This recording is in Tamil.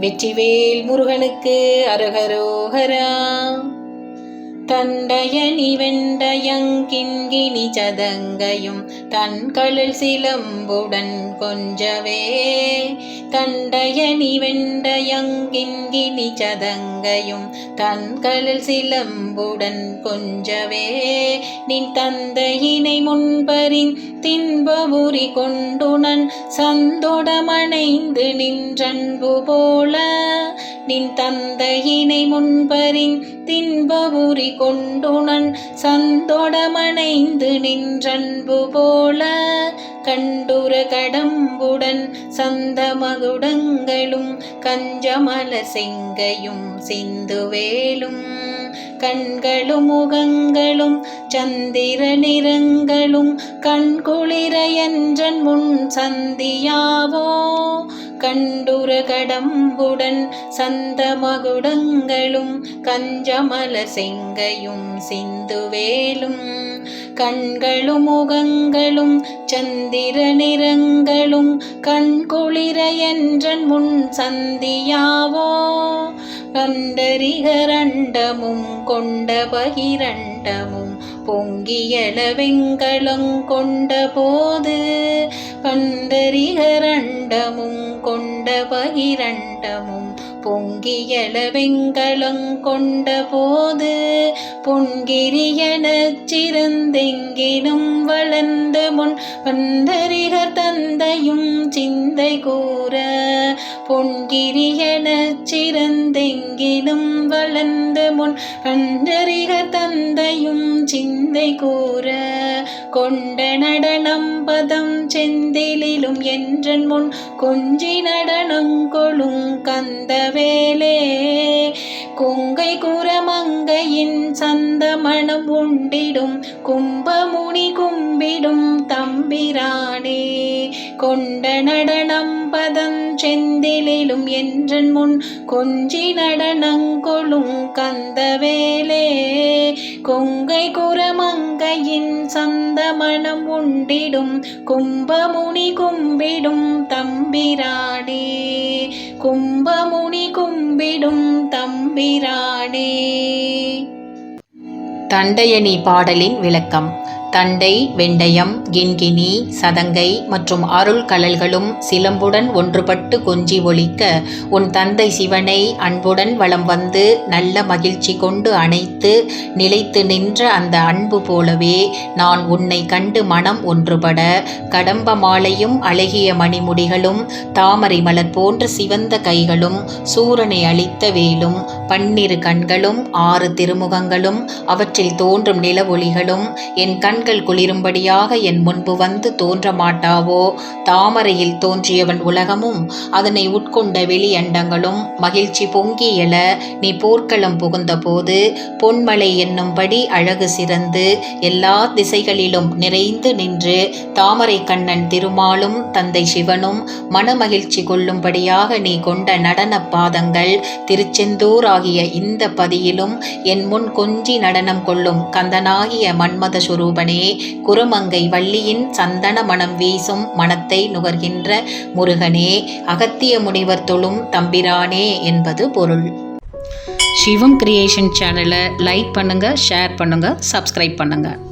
வெற்றிவேல் முருகனுக்கு அரகரோகரா. தண்டயனி வெண்டயங்கின்கினி சதங்கையும் தன்களில் சிலம்புடன் கொஞ்சவே தண்டயனி வெண்டயங்கின்கினி சதங்கையும் தன்களில் சிலம்புடன் கொஞ்சவே. நின் தந்தையினை முன்பறின் தின்பபுரி கொண்டுணன் சந்தோடமணைந்து நின்றன்பு போல. நின் தந்தையினை முன்பறின் தின்பபுரி கொண்டுணன் சந்தோடமணைந்து நின்றன்பு போல கண்டுர கடம்புடன் சந்தமகுடங்களும் கஞ்சமல செங்கையும் சிந்துவேலும் கண்களும் முகங்களும் சந்திர நிறங்களும் கண்குளிர என்றன் முன் சந்தியாவோ? கண்டுர கடம்புடன் சந்த மகுடங்களும் கஞ்சமல செங்கையும் சிந்துவேலும் கண்களும் முகங்களும் சந்திர நிறங்களும் கண்குளிர என்றன் முன் சந்தியாவோ? கண்டரிகரண்டமும் கொண்ட பகிரண்டமும் பொங்கியள வெங்கலம் கொண்ட போது பண்டரிகரண்டமும் கொண்ட பகிரண்டமும் பொங்கியல வெங்கலம் கொண்ட போது பொன்கிரியனச் சிறந்தெங்கினும் வளர்ந்த முன் பண்டரிகர் தந்தையும் சிந்தை கூற பொன்கிரியனச் சிறந்தெங்கினும் வளர்ந்த முன் பண்டரிகர் தந்தையும் சிந்தை கூற கொண்ட நடனம் பதம் செந்த செந்திலிலும் என்றன் முன் கொஞ்சி நடனங்கொழும் கந்தவேலே. கொங்கை குரமங்கையின் சந்த மணம் உண்டிடும் கும்பமுனி கும்ப கும்பிடும் தம்பிரானே. கொண்ட நடனம் பதஞ்செந்திலும் என்றன் முன் கொஞ்சி நடனங்கொழும் கந்தவேலே. கொங்கை குரமங்கையின் சந்த மனம் உண்டிடும் கும்பமுனி கும்பிடும் தம்பிரானே. கும்பமுனி கும்பிடும் தம்பிரானே. தண்டையணி பாடலின் விளக்கம். தண்டை வெண்டயம் கின்கினி சதங்கை மற்றும் அருள் கலல்களும் சிலம்புடன் ஒன்றுபட்டு கொஞ்சி ஒழிக்க உன் தந்தை சிவனை அன்புடன் வளம் வந்து நல்ல மகிழ்ச்சி கொண்டு அணைத்து நிலைத்து நின்ற அந்த அன்பு போலவே நான் உன்னை கண்டு மனம் ஒன்றுபட கடம்ப மாலையும் அழகிய மணிமுடிகளும் தாமரை மலர் போன்ற சிவந்த கைகளும் சூரனை அளித்த வேலும் பன்னிரு கண்களும் ஆறு திருமுகங்களும் அவற்றில் தோன்றும் நிலவொளிகளும் என் கண்கள் குளிரும்படியாக என் முன்பு வந்து தோன்ற மாட்டாவோ தாமரையில் தோன்றியவன் உலகமும் அதனை உட்கொண்ட வெளியண்டங்களும் மகிழ்ச்சி பொங்கி எழ நீ போர்க்களம் புகுந்தபோது பொன்மலை என்னும்படி அழகு சிறந்து எல்லா திசைகளிலும் நிறைந்து நின்று தாமரை கண்ணன் திருமாலும் தந்தை சிவனும் மனமகிழ்ச்சி கொள்ளும்படியாக நீ கொண்ட நடன பாதங்கள் திருச்செந்தூர் ஆகிய இந்த பதியிலும் என் முன் கொஞ்சி நடனம் கொள்ளும் கந்தனாகிய மன்மத சுரூபனே குருமங்கை வள்ளியின் சந்தன மனம் வீசும் மனத்தை நுகர்கின்ற முருகனே அகத்திய முனிவர் தொழும் தம்பிரானே என்பது பொருள். சிவம் கிரியேஷன் சேனலை லைக் பண்ணுங்கள் ஷேர் பண்ணுங்கள் சப்ஸ்கிரைப் பண்ணுங்கள்